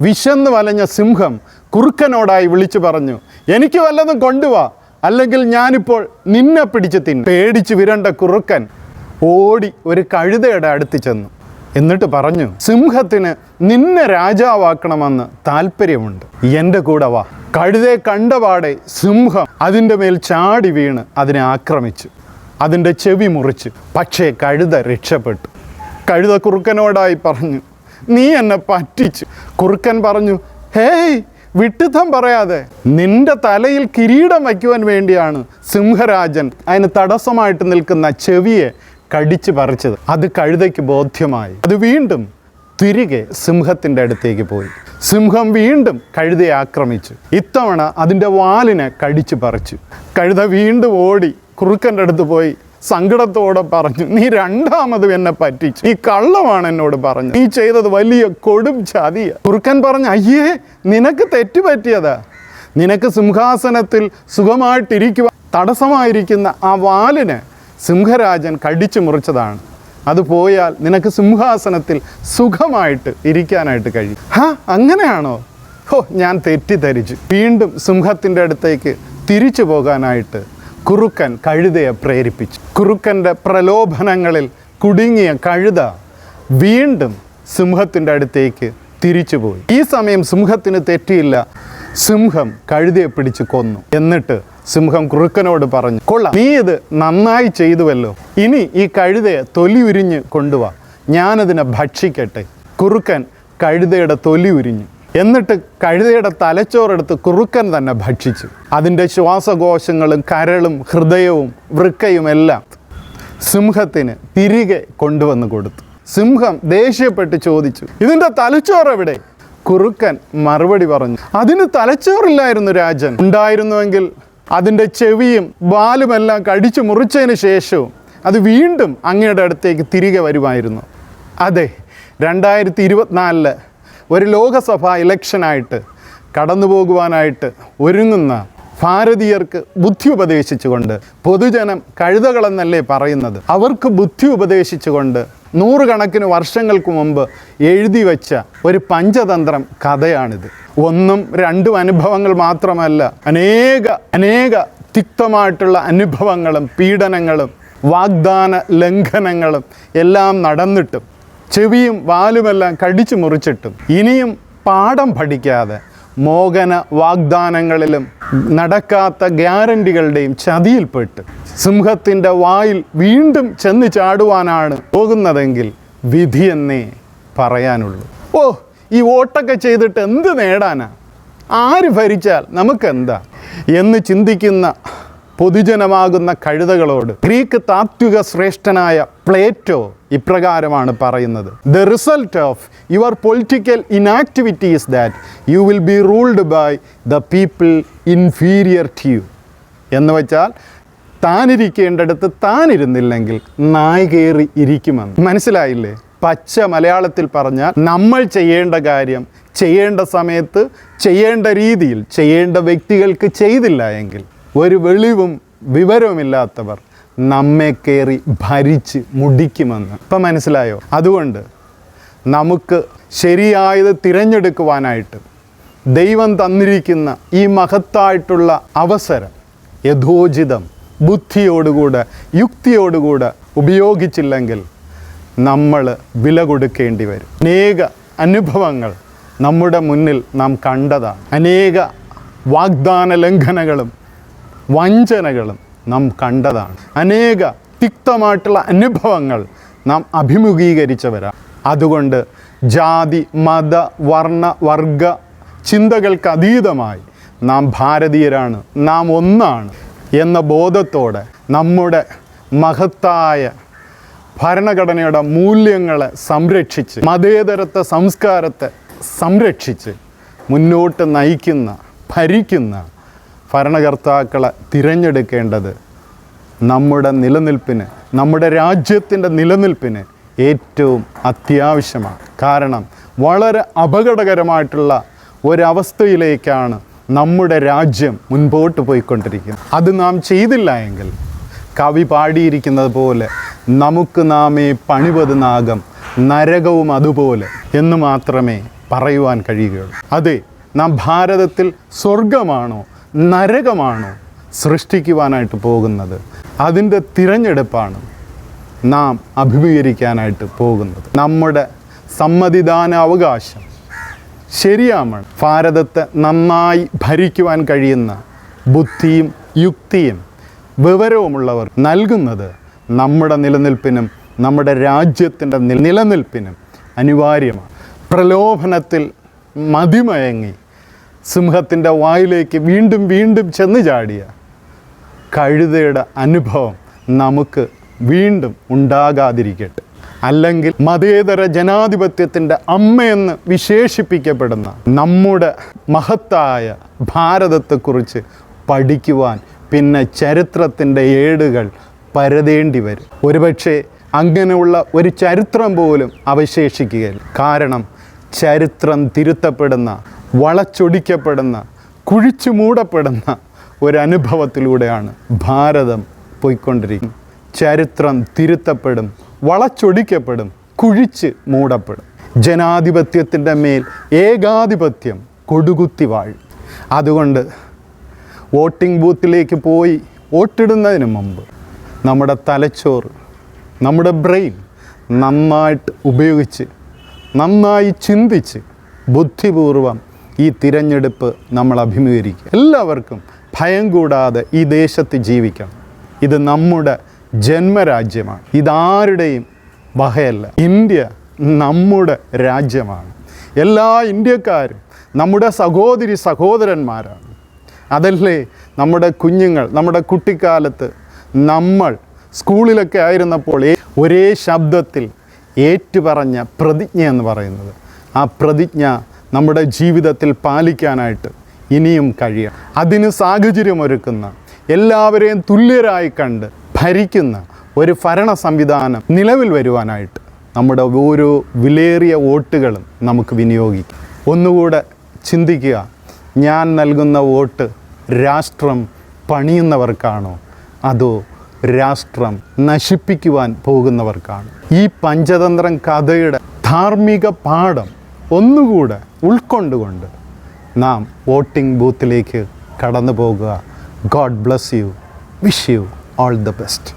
വിശന്ന് വലഞ്ഞ സിംഹം കുറുക്കനോടായി വിളിച്ചു പറഞ്ഞു എനിക്ക് വല്ലതും കൊണ്ടുവാ അല്ലെങ്കിൽ ഞാനിപ്പോൾ നിന്നെ പിടിച്ച് തിന്നു. പേടിച്ച് വിരണ്ട കുറുക്കൻ ഓടി ഒരു കഴുതയുടെ അടുത്ത് ചെന്നു. എന്നിട്ട് പറഞ്ഞു സിംഹത്തിന് നിന്നെ രാജാവാക്കണമെന്ന് താല്പര്യമുണ്ട്. എന്റെ കൂടെ വാ. കഴുതയെ കണ്ടപാടെ സിംഹം അതിന്റെ മേൽ ചാടി വീണ് അതിനെ ആക്രമിച്ചു. അതിന്റെ ചെവി മുറിച്ച്. പക്ഷേ കഴുത രക്ഷപ്പെട്ടു. കഴുത കുറുക്കനോടായി പറഞ്ഞു നീ എന്നെ പറ്റിച്ചു. കുറുക്കൻ പറഞ്ഞു ഹേയ് വിട്ടുത്തം പറയാതെ. നിന്റെ തലയിൽ കിരീടം വയ്ക്കുവാൻ വേണ്ടിയാണ് സിംഹരാജൻ അതിന് തടസ്സമായിട്ട് നിൽക്കുന്ന ചെവിയെ കടിച്ചു പറിച്ചത്. അത് കഴുതയ്ക്ക് ബോധ്യമായി. അത് വീണ്ടും തിരികെ സിംഹത്തിന്റെ അടുത്തേക്ക് പോയി. സിംഹം വീണ്ടും കഴുതയെ ആക്രമിച്ചു. ഇത്തവണ അതിന്റെ വാലിനെ കടിച്ചു പറിച്ചു. കഴുത വീണ്ടും ഓടി കുറുക്കന്റെ അടുത്ത് പോയി. സങ്കടത്തോടെ പറഞ്ഞു നീ രണ്ടാമത് എന്നെ പറ്റിച്ചു. നീ കള്ളമാണ് എന്നോട് പറഞ്ഞു നീ ചെയ്തത് വലിയ കൊടും ചതിയ. കുറുക്കൻ പറഞ്ഞു അയ്യേ നിനക്ക് തെറ്റ് പറ്റിയതാ. നിനക്ക് സിംഹാസനത്തിൽ സുഖമായിട്ടിരിക്കുക തടസ്സമായിരിക്കുന്ന ആ വാലിന് സിംഹരാജൻ കടിച്ചു മുറിച്ചതാണ്. അത് പോയാൽ നിനക്ക് സിംഹാസനത്തിൽ സുഖമായിട്ട് ഇരിക്കാനായിട്ട് കഴിയും. ഹാ അങ്ങനെയാണോ? ഹോ ഞാൻ തെറ്റിദ്ധരിച്ചു. വീണ്ടും സിംഹത്തിന്റെ അടുത്തേക്ക് തിരിച്ചു പോകാനായിട്ട് കുറുക്കൻ കഴുതയെ പ്രേരിപ്പിച്ചു. കുറുക്കന്റെ പ്രലോഭനങ്ങളിൽ കുടുങ്ങിയ കഴുത വീണ്ടും സിംഹത്തിന്റെ അടുത്തേക്ക് തിരിച്ചുപോയി. ഈ സമയം സിംഹത്തിന് തെറ്റിയില്ല. സിംഹം കഴുതയെ പിടിച്ച് കൊന്നു. എന്നിട്ട് സിംഹം കുറുക്കനോട് പറഞ്ഞു കൊള്ളാം. നീ ഇത് നന്നായി ചെയ്തുവല്ലോ. ഇനി ഈ കഴുതയെ തൊലി ഉരിഞ്ഞ് കൊണ്ടുവാ. ഞാനതിനെ ഭക്ഷിക്കട്ടെ. കുറുക്കൻ കഴുതയുടെ തൊലി ഉരിഞ്ഞു. എന്നിട്ട് കഴുതയുടെ തലച്ചോറെടുത്ത് കുറുക്കൻ തന്നെ ഭക്ഷിച്ചു. അതിന്റെ ശ്വാസകോശങ്ങളും കരളും ഹൃദയവും വൃക്കയും എല്ലാം സിംഹത്തിന് തിരികെ കൊണ്ടുവന്ന് കൊടുത്തു. സിംഹം ദേഷ്യപ്പെട്ട് ചോദിച്ചു ഇതിന്റെ തലച്ചോറ് എവിടെ? കുറുക്കൻ മറുപടി പറഞ്ഞു അതിന് തലച്ചോറില്ലായിരുന്നു രാജൻ. ഉണ്ടായിരുന്നുവെങ്കിൽ അതിന്റെ ചെവിയും വാലുമെല്ലാം കടിച്ചു മുറിച്ചതിന് ശേഷവും അത് വീണ്ടും അങ്ങയുടെ അടുത്തേക്ക് തിരികെ വരുമായിരുന്നു. അതെ രണ്ടായിരത്തി ഇരുപത്തിനാലിൽ ഒരു ലോകസഭാ ഇലക്ഷനായിട്ട് കടന്നു പോകുവാനായിട്ട് ഒരുങ്ങുന്ന ഭാരതീയർക്ക് ബുദ്ധി ഉപദേശിച്ചുകൊണ്ട് പൊതുജനം കഴുതകളെന്നല്ലേ പറയുന്നത്. അവർക്ക് ബുദ്ധി ഉപദേശിച്ചുകൊണ്ട് നൂറുകണക്കിന് വർഷങ്ങൾക്ക് മുമ്പ് എഴുതി വച്ച ഒരു പഞ്ചതന്ത്രം കഥയാണിത്. ഒന്നും രണ്ടും അനുഭവങ്ങൾ മാത്രമല്ല അനേക അനേക തിക്തമായിട്ടുള്ള അനുഭവങ്ങളും പീഡനങ്ങളും വാഗ്ദാന ലംഘനങ്ങളും എല്ലാം നടന്നിട്ടും ചെവിയും വാലുമെല്ലാം കടിച്ചു മുറിച്ചിട്ടും ഇനിയും പാഠം പഠിക്കാതെ മോഹന വാഗ്ദാനങ്ങളിലും നടക്കാത്ത ഗ്യാരണ്ടികളുടെയും ചതിയിൽപ്പെട്ട് സിംഹത്തിന്റെ വായിൽ വീണ്ടും ചെന്ന് ചാടുവാനാണ് പോകുന്നതെങ്കിൽ വിധി എന്നേ പറയാനുള്ളൂ. ഓ ഈ വോട്ടൊക്കെ ചെയ്തിട്ട് എന്ത് നേടാനാ? ആര് ഭരിച്ചാൽ നമുക്കെന്താ? എന്ന് ചിന്തിക്കുന്ന പൊതുജനമാകുന്ന കഴുതകളോട് ഗ്രീക്ക് താത്വിക ശ്രേഷ്ഠനായ പ്ലേറ്റോ ഇപ്രകാരമാണ് പറയുന്നത്. The result of your political inactivity is that you will be ruled by the people inferior to you എന്ന് വെച്ചാൽ താനിരിക്കേണ്ടടുത്ത് താനിരുന്നില്ലെങ്കിൽ നായ ഇരിക്കുമെന്ന്. മനസ്സിലായില്ലേ? പച്ച മലയാളത്തിൽ പറഞ്ഞാൽ നമ്മൾ ചെയ്യേണ്ട കാര്യം ചെയ്യേണ്ട സമയത്ത് ചെയ്യേണ്ട രീതിയിൽ ചെയ്യേണ്ട വ്യക്തികൾക്ക് ചെയ്തില്ല എങ്കിൽ ഒരു വെളിവും വിവരവുമില്ലാത്തവർ നമ്മെ കയറി ഭരിച്ച് മുടിക്കുമെന്ന്. ഇപ്പം മനസ്സിലായോ? അതുകൊണ്ട് നമുക്ക് ശരിയായത് തിരഞ്ഞെടുക്കുവാനായിട്ട് ദൈവം തന്നിരിക്കുന്ന ഈ മഹത്തായിട്ടുള്ള അവസരം യഥോചിതം ബുദ്ധിയോടുകൂടെ യുക്തിയോടുകൂടെ ഉപയോഗിച്ചില്ലെങ്കിൽ നമ്മൾ വില കൊടുക്കേണ്ടി വരും. അനേക അനുഭവങ്ങൾ നമ്മുടെ മുന്നിൽ നാം കണ്ടതാണ്. അനേക വാഗ്ദാന ലംഘനങ്ങളും വഞ്ചനകളും നാം കണ്ടതാണ്. അനേക തിക്തമായിട്ടുള്ള അനുഭവങ്ങൾ നാം അഭിമുഖീകരിച്ചവരാണ് അതുകൊണ്ട് ജാതി മത വർണ വർഗ ചിന്തകൾക്ക് അതീതമായി നാം ഭാരതീയരാണ് നാം ഒന്നാണ് എന്ന ബോധത്തോടെ നമ്മുടെ മഹത്തായ ഭരണഘടനയുടെ മൂല്യങ്ങളെ സംരക്ഷിച്ച് മതേതരത്വ സംസ്കാരത്തെ സംരക്ഷിച്ച് മുന്നോട്ട് നയിക്കുന്ന ഭരിക്കുന്ന ഭരണകർത്താക്കളെ തിരഞ്ഞെടുക്കേണ്ടത് നമ്മുടെ നിലനിൽപ്പിന് നമ്മുടെ രാജ്യത്തിന്റെ നിലനിൽപ്പിന് ഏറ്റവും അത്യാവശ്യമാണ്. കാരണം വളരെ അപകടകരമായിട്ടുള്ള ഒരവസ്ഥയിലേക്കാണ് നമ്മുടെ രാജ്യം മുൻപോട്ട് പോയിക്കൊണ്ടിരിക്കുന്നത്. അത് നാം ചെയ്തില്ല എങ്കിൽ കവി പാടിയിരിക്കുന്നത് പോലെ നമുക്ക് നാമേ പണിപത് നാഗം നരകവും അതുപോലെ എന്ന് മാത്രമേ പറയുവാൻ കഴിയുകയുള്ളൂ. അതെ നാം ഭാരതത്തിൽ സ്വർഗമാണോ നരകമാണോ സൃഷ്ടിക്കുവാനായിട്ട് പോകുന്നത്. അതിന്റെ തിരഞ്ഞെടുപ്പാണ് നാം അഭിമുഖീകരിക്കാനായിട്ട് പോകുന്നത്. നമ്മുടെ സമ്മതിദാന അവകാശം ശരിയാമാണ്. ഭാരതത്തെ നന്നായി ഭരിക്കുവാൻ കഴിയുന്ന ബുദ്ധിയും യുക്തിയും വിവരവുമുള്ളവർ നൽകുന്നത് നമ്മുടെ നിലനിൽപ്പിനും നമ്മുടെ രാജ്യത്തിന്റെ നിലനിൽപ്പിനും അനിവാര്യമാണ്. പ്രലോഭനത്തിൽ മതിമയങ്ങി സിംഹത്തിന്റെ വായിലേക്ക് വീണ്ടും വീണ്ടും ചെന്ന് ചാടിയ കഴുതയുടെ അനുഭവം നമുക്ക് വീണ്ടും ഉണ്ടാകാതിരിക്കട്ടെ. അല്ലെങ്കിൽ മതേതര ജനാധിപത്യത്തിന്റെ അമ്മയെന്ന് വിശേഷിപ്പിക്കപ്പെടുന്ന നമ്മുടെ മഹത്തായ ഭാരതത്തെക്കുറിച്ച് പഠിക്കുവാൻ പിന്നെ ചരിത്രത്തിന്റെ ഏടുകൾ പരതേണ്ടി വരും. ഒരുപക്ഷെ അങ്ങനെയുള്ള ഒരു ചരിത്രം പോലും അവശേഷിക്കുകയില്ല. കാരണം ചരിത്രം തിരുത്തപ്പെടുന്ന വളച്ചൊടിക്കപ്പെടുന്ന കുഴിച്ചു മൂടപ്പെടുന്ന ഒരനുഭവത്തിലൂടെയാണ് ഭാരതം പോയിക്കൊണ്ടിരിക്കുന്നത്. ചരിത്രം തിരുത്തപ്പെടും വളച്ചൊടിക്കപ്പെടും കുഴിച്ച് മൂടപ്പെടും. ജനാധിപത്യത്തിന്റെ മേൽ ഏകാധിപത്യം കൊടുകുത്തി വാഴും. അതുകൊണ്ട് വോട്ടിംഗ് ബൂത്തിലേക്ക് പോയി വോട്ടിടുന്നതിന് മുമ്പ് നമ്മുടെ തലച്ചോറ് നമ്മുടെ ബ്രെയിൻ നന്നായിട്ട് ഉപയോഗിച്ച് നന്നായി ചിന്തിച്ച് ബുദ്ധിപൂർവം ഈ തിരഞ്ഞെടുപ്പ് നമ്മൾ അഭിമുഖീകരിക്കുക. എല്ലാവർക്കും ഭയം കൂടാതെ ഈ ദേശത്ത് ജീവിക്കണം. ഇത് നമ്മുടെ ജന്മരാജ്യമാണ്. ഇതാരുടെയും വകയല്ല. ഇന്ത്യ നമ്മുടെ രാജ്യമാണ്. എല്ലാ ഇന്ത്യക്കാരും നമ്മുടെ സഹോദരി സഹോദരന്മാരാണ്. അതല്ലേ നമ്മുടെ കുഞ്ഞുങ്ങൾ നമ്മുടെ കുട്ടിക്കാലത്ത് നമ്മൾ സ്കൂളിലൊക്കെ ആയിരുന്നപ്പോൾ ഒരേ ശബ്ദത്തിൽ ഏറ്റുപറഞ്ഞ പ്രതിജ്ഞ എന്ന് പറയുന്നത്. ആ പ്രതിജ്ഞ നമ്മുടെ ജീവിതത്തിൽ പാലിക്കാനായിട്ട് ഇനിയും കഴിയാം അതിന് സാഹചര്യമൊരുക്കുന്ന എല്ലാവരെയും തുല്യരായി കണ്ട് ഭരിക്കുന്ന ഒരു ഭരണ സംവിധാനം നിലവിൽ വരുവാനായിട്ട് നമ്മുടെ ഓരോ വിലയേറിയ വോട്ടുകളും നമുക്ക് വിനിയോഗിക്കാം. ഒന്നുകൂടെ ചിന്തിക്കുക ഞാൻ നൽകുന്ന വോട്ട് രാഷ്ട്രം പണിയുന്നവർക്കാണോ? അതോ രാഷ്ട്രം നശിപ്പിക്കുവാൻ പോകുന്നവർക്കാണ്? ഈ പഞ്ചതന്ത്രം കഥയുടെ ധാർമ്മിക പാഠം ഒന്നുകൂടെ ഉൾക്കൊണ്ടുകൊണ്ട് നാം വോട്ടിംഗ് ബൂത്തിലേക്ക് കടന്നു പോകുക God bless you wish you all the best